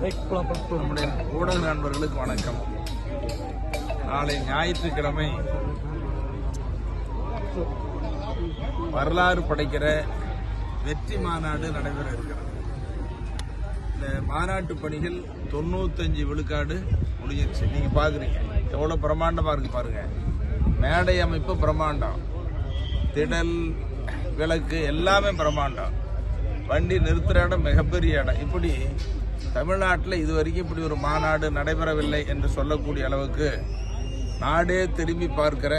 நம்முடைய ஊடக நண்பர்களுக்கு வணக்கம். நாளை ஞாயிற்றுக்கிழமை வரலாறு படைக்கிற வெற்றி மாநாடு நடைபெற இருக்கிறது. இந்த மாநாட்டு பணிகள் தொண்ணூத்தஞ்சு விழுக்காடு முடிஞ்சிருச்சு. நீங்க பாக்குறீங்க. எவ்வளவு பிரம்மாண்டமா இருக்கு பாருங்க. மேடை அமைப்பு பிரம்மாண்டம். திடல் விளக்கு எல்லாமே பிரம்மாண்டம். வண்டி நிறுத்துற இடம் மிகப்பெரிய இடம். இப்படி தமிழ்நாட்டில் இது வரைக்கும் இப்படி ஒரு மாநாடு நடைபெறவில்லை என்று சொல்லக்கூடிய அளவுக்கு நாடே திரும்பி பார்க்கிற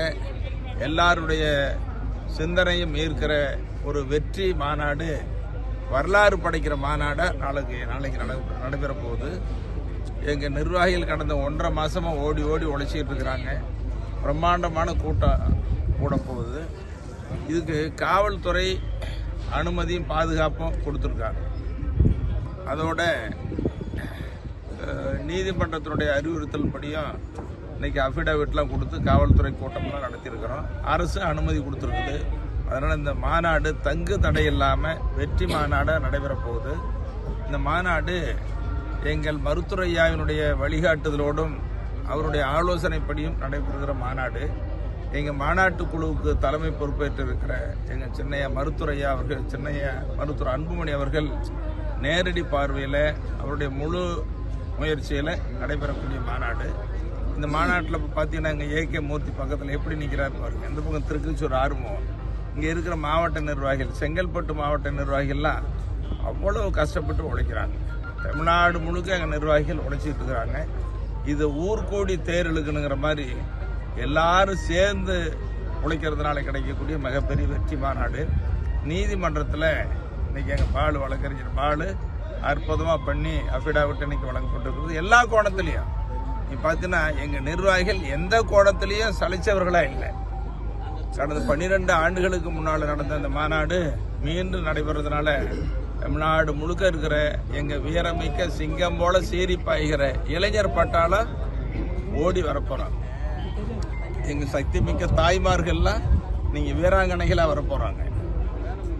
எல்லாருடைய சிந்தனையும் ஈர்க்கிற ஒரு வெற்றி மாநாடு வரலாறு படைக்கிற மாநாடை நாளைக்கு நாளைக்கு நட நடைபெற போகுது எங்கள் நிர்வாகிகள் கடந்த ஒன்றரை மாதமாக ஓடி ஓடி உழைச்சிட்டு இருக்கிறாங்க. பிரம்மாண்டமான கூட்டம் கூட போகுது. இதுக்கு காவல்துறை அனுமதியும் பாதுகாப்பும் கொடுத்துருக்காங்க. அதோட நீதிமன்றத்தினுடைய அறிவுறுத்தல் படியும் இன்னைக்கு அஃபிடவிட்லாம் கொடுத்து காவல்துறை கூட்டம்லாம் நடத்தியிருக்கிறோம். அரசு அனுமதி கொடுத்துருக்குது. அதனால் இந்த மாநாடு தங்கு தடை இல்லாமல் வெற்றி மாநாடாக நடைபெற போகுது. இந்த மாநாடு எங்கள் மருத்துவரையாவினுடைய வழிகாட்டுதலோடும் அவருடைய ஆலோசனைப்படியும் நடைபெறுகிற மாநாடு. எங்கள் மாநாட்டு குழுவுக்கு தலைமை பொறுப்பேற்று இருக்கிற எங்கள் சின்னையா மருத்துவரையா அவர்கள் சின்னையா மருத்துவர் அன்புமணி அவர்கள் நேரடி பார்வையில் அவருடைய முழு முயற்சியில் நடைபெறக்கூடிய மாநாடு. இந்த மாநாட்டில் இப்போ பார்த்தீங்கன்னா இங்கே ஏகே மூர்த்தி பக்கத்தில் எப்படி நிற்கிறார் பாருங்க. இந்த பக்கம் திருக்குச்சூர் ஆர்வம் இங்கே இருக்கிற மாவட்ட நிர்வாகிகள் செங்கல்பட்டு மாவட்ட நிர்வாகிகள்லாம் அவ்வளவு கஷ்டப்பட்டு உழைக்கிறாங்க. தமிழ்நாடு முழுக்க எங்கள் நிர்வாகிகள் உழைச்சிட்டு இருக்கிறாங்க. இது ஊர்கோடி தேர் இழுக்கணுங்கிற மாதிரி எல்லாரும் சேர்ந்து உழைக்கிறதுனால கிடைக்கக்கூடிய மிகப்பெரிய வெற்றி மாநாடு. நீதிமன்றத்தில் இன்னைக்கு எங்கள் பால் வழக்கறிஞர் பால் அற்புதமாக பண்ணி அஃபிடாவிட் இன்னைக்கு வழங்கப்பட்டிருக்கிறது எல்லா கோணத்துலேயும். நீ பார்த்தீங்கன்னா எங்கள் நிர்வாகிகள் எந்த கோணத்துலேயும் சலிச்சவர்களா இல்லை. கடந்த பன்னிரெண்டு ஆண்டுகளுக்கு முன்னால் நடந்த அந்த மாநாடு மீண்டும் நடைபெறதுனால தமிழ்நாடு முழுக்க இருக்கிற எங்கள் வீரமிக்க சிங்கம் போல சீறி பாய்கிற இளைஞர் பட்டாளம் ஓடி வரப்போகிறோம் எங்கள் சக்தி மிக்க தாய்மார்கள்லாம் நீங்கள் வீராங்கனைகளாக வரப்போகிறாங்க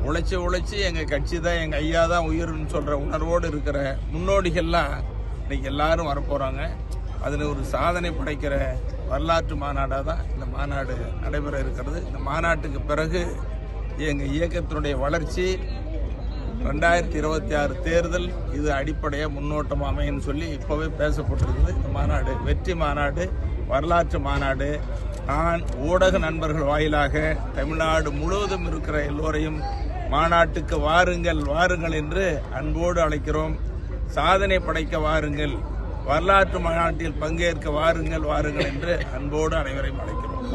உழைச்சி உழைச்சி எங்கள் கட்சி தான் எங்கள் ஐயா தான் உயிர்னு சொல்கிற உணர்வோடு இருக்கிற முன்னோடிகள்லாம் இன்றைக்கி எல்லாரும் வரப்போகிறாங்க அதில் ஒரு சாதனை படைக்கிற வரலாற்று மாநாடாக தான் இந்த மாநாடு நடைபெற இருக்கிறது. இந்த மாநாட்டுக்கு பிறகு எங்கள் இயக்கத்தினுடைய வளர்ச்சி ரெண்டாயிரத்தி இருபத்தி ஆறு தேர்தல் இது அடிப்படையாக முன்னோட்டம் அமையன்னு சொல்லி இப்போவே பேசப்பட்டிருக்குது. இந்த மாநாடு வெற்றி மாநாடு வரலாற்று மாநாடு. நான் ஊடக நண்பர்கள் வாயிலாக தமிழ்நாடு முழுவதும் இருக்கிற எல்லோரையும் மாநாட்டுக்கு வாருங்கள் வாருங்கள் என்று அன்போடு அழைக்கிறோம். சாதனை படைக்க வாருங்கள். வரலாற்று மாநாட்டில் பங்கேற்க வாருங்கள் வாருங்கள் என்று அன்போடு அனைவரையும் அழைக்கிறோம்.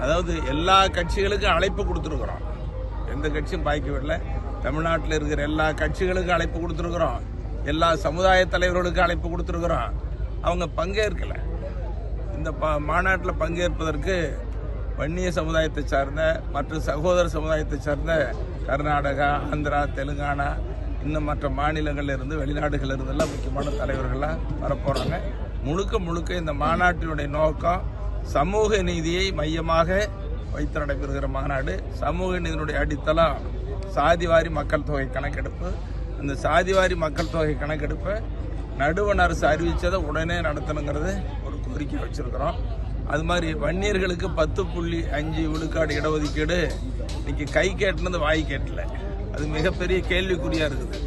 அதாவது எல்லா கட்சிகளுக்கும் அழைப்பு கொடுத்துருக்குறோம். எந்த கட்சியும் பாய்க்க விடல. தமிழ்நாட்டில் இருக்கிற எல்லா கட்சிகளுக்கும் அழைப்பு கொடுத்துருக்குறோம். எல்லா சமுதாய தலைவர்களுக்கும் அழைப்பு கொடுத்துருக்குறோம். அவங்க பங்கேற்கல. இந்த மாநாட்டில் பங்கேற்பதற்கு வன்னிய சமுதாயத்தை சார்ந்த மற்ற சகோதர சமுதாயத்தை சார்ந்த கர்நாடகா ஆந்திரா தெலுங்கானா இன்னும் மற்ற மாநிலங்களில் இருந்து வெளிநாடுகள்ல இருந்தெல்லாம் முக்கியமான தலைவர்கள்லாம் வரப்போகிறாங்க முழுக்க முழுக்க இந்த மாநாட்டினுடைய நோக்கம் சமூக நீதியை மையமாக வைத்து நடைபெறுகிற மாநாடு. சமூக நீதியினுடைய அடித்தளம் சாதிவாரி மக்கள் தொகை கணக்கெடுப்பு. அந்த சாதிவாரி மக்கள் தொகை கணக்கெடுப்பை நடுவண் அரசு அறிவித்ததை உடனே நடத்தணுங்கிறது ஒரு கோரிக்கை வச்சுருக்கிறோம். அது மாதிரி வன்னியர்களுக்கு பத்து புள்ளி அஞ்சு விழுக்காடு இடஒதுக்கீடு இன்னைக்கு கை கேட்டுனது வாய் கேட்டல. அது மிகப்பெரிய கேள்விக்குறியாக இருக்குது.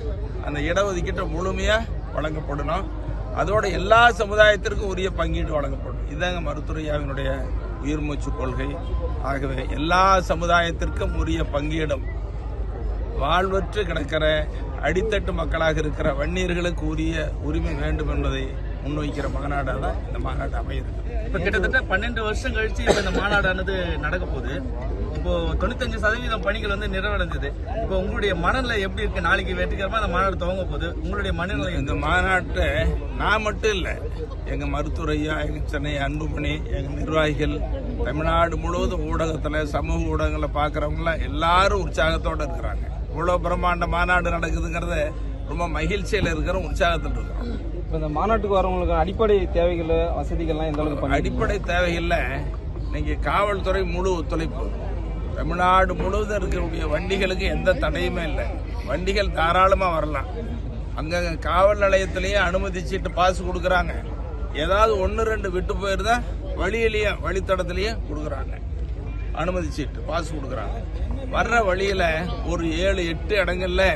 அந்த இடஒதுக்கீட்டை முழுமையாக வழங்கப்படணும். அதோட எல்லா சமுதாயத்திற்கும் உரிய பங்கீடு வழங்கப்படும் இதாங்க மருத்துவையாவினுடைய உயிர் மூச்சு கொள்கை. ஆகவே எல்லா சமுதாயத்திற்கும் உரிய பங்கீடும் வாழ்வற்று கிடக்கிற அடித்தட்டு மக்களாக இருக்கிற வன்னியர்களுக்கு உரிய உரிமை வேண்டும் என்பதை முன்வைக்கிற மாநாடாக தான் இந்த மாநாடு அமையிருக்கு இப்ப கிட்டத்தட்ட பன்னெண்டு வருஷம் கழிச்சு இப்ப இந்த மாநாடானது நடக்க போகுது. இப்போ தொண்ணூத்தஞ்சு சதவீதம் பணிகள் வந்து நிறைவடைஞ்சது. இப்போ உங்களுடைய மனநிலை எப்படி இருக்கு? நாளைக்கு வெற்றிகரமா இந்த மாநாடு துவங்க போகுது. உங்களுடைய மனநிலை இந்த மாநாட்டை நான் மட்டும் இல்லை எங்க மருத்துவரையா எங்க சென்னை அன்புமணி எங்க நிர்வாகிகள் தமிழ்நாடு முழுவதும் ஊடகத்துல சமூக ஊடகங்களை பார்க்கறவங்களாம் எல்லாரும் உற்சாகத்தோட இருக்கிறாங்க. இவ்வளவு பிரம்மாண்ட மாநாடு நடக்குதுங்கிறத ரொம்ப மகிழ்ச்சியில இருக்கிற உற்சாகத்தில் இருக்கிறோம். இப்போ இந்த மாநாட்டுக்கு வரவங்களுக்கு அடிப்படை தேவைகள் வசதிகள்லாம் எந்த அளவுக்கு அடிப்படை தேவைகளில் இன்னைக்கு காவல்துறை முழு ஒத்துழைப்பு. தமிழ்நாடு முழுவதும் இருக்கக்கூடிய வண்டிகளுக்கு எந்த தடையுமே இல்லை. வண்டிகள் தாராளமாக வரலாம். அங்கே காவல் நிலையத்திலேயே அனுமதிச்சுட்டு பாஸ் கொடுக்குறாங்க. ஏதாவது ஒன்று ரெண்டு விட்டு போயிருந்தா வழியிலேயே வழித்தடத்திலேயே கொடுக்குறாங்க. அனுமதி சீட்டு பாஸ் கொடுக்குறாங்க. வர்ற வழியில் ஒரு ஏழு எட்டு இடங்களில்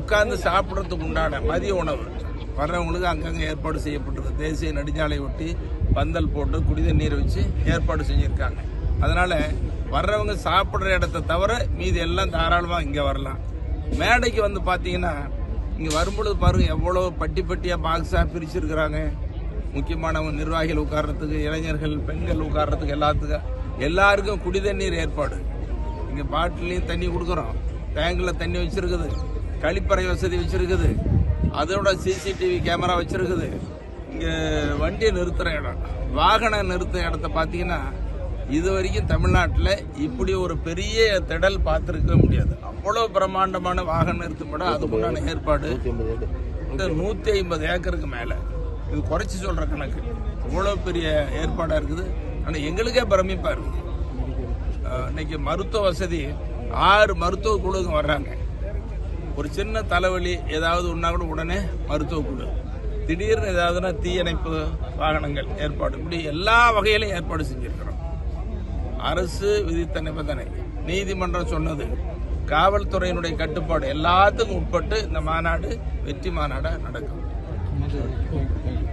உட்கார்ந்து சாப்பிட்றதுக்கு உண்டான மதிய உணவு வர்றவங்களுக்கு அங்கங்கே ஏற்பாடு செய்யப்பட்டிருக்கு. தேசிய நெடுஞ்சாலை ஒட்டி பந்தல் போட்டு குடித நீர் வச்சு ஏற்பாடு செஞ்சுருக்காங்க. அதனால் வர்றவங்க சாப்பிட்ற இடத்த தவிர மீதி எல்லாம் தாராளமாக இங்கே வரலாம். மேடைக்கு வந்து பார்த்தீங்கன்னா இங்கே வரும்பொழுது பாருங்க எவ்வளோ பட்டி பட்டியாக பாக்ஸாக பிரிச்சிருக்கிறாங்க. முக்கியமானவங்க நிர்வாகிகள் உட்கார்றதுக்கு இளைஞர்கள் பெண்கள் உட்கார்றதுக்கு எல்லாத்துக்கும் எல்லாருக்கும் குடிதண்ணீர் ஏற்பாடு. இங்கே பாட்டிலையும் தண்ணி கொடுக்குறோம். டேங்கில் தண்ணி வச்சுருக்குது. கழிப்பறை வசதி வச்சுருக்குது. அதோட சிசிடிவி கேமரா வச்சிருக்குது. இங்க வண்டியை நிறுத்துற இடம். வாகனம் நிறுத்துற இடத்த பாத்தீங்கன்னா இது வரைக்கும் தமிழ்நாட்டில் இப்படி ஒரு பெரிய திடல் பார்த்துருக்க முடியாது. அவ்வளவு பிரம்மாண்டமான வாகனம் நிறுத்தும் இடம் அதுக்குண்டான ஏற்பாடு. இந்த நூத்தி ஐம்பது ஏக்கருக்கு மேல. இது குறைச்சு சொல்ற கணக்கு. அவ்வளவு பெரிய ஏற்பாடா இருக்குது. ஆனா எங்களுக்கே பிரமிப்பா இருக்கு. அஹ் இன்னைக்கு மருத்துவ வசதி ஆறு மருத்துவ குழுங்க வர்றாங்க. ஒரு சின்ன தலைவலி ஏதாவது ஒன்றா கூட உடனே மருத்துவ குழு. திடீர்னு ஏதாவதுனா தீயணைப்பு வாகனங்கள் ஏற்பாடு. இப்படி எல்லா வகையிலையும் ஏற்பாடு செஞ்சிருக்கிறோம். அரசு விதித்த நிபந்தனை. நீதிமன்றம் சொன்னது காவல்துறையினுடைய கட்டுப்பாடு எல்லாத்துக்கும் உட்பட்டு இந்த மாநாடு வெற்றி மாநாடாக நடக்கும்.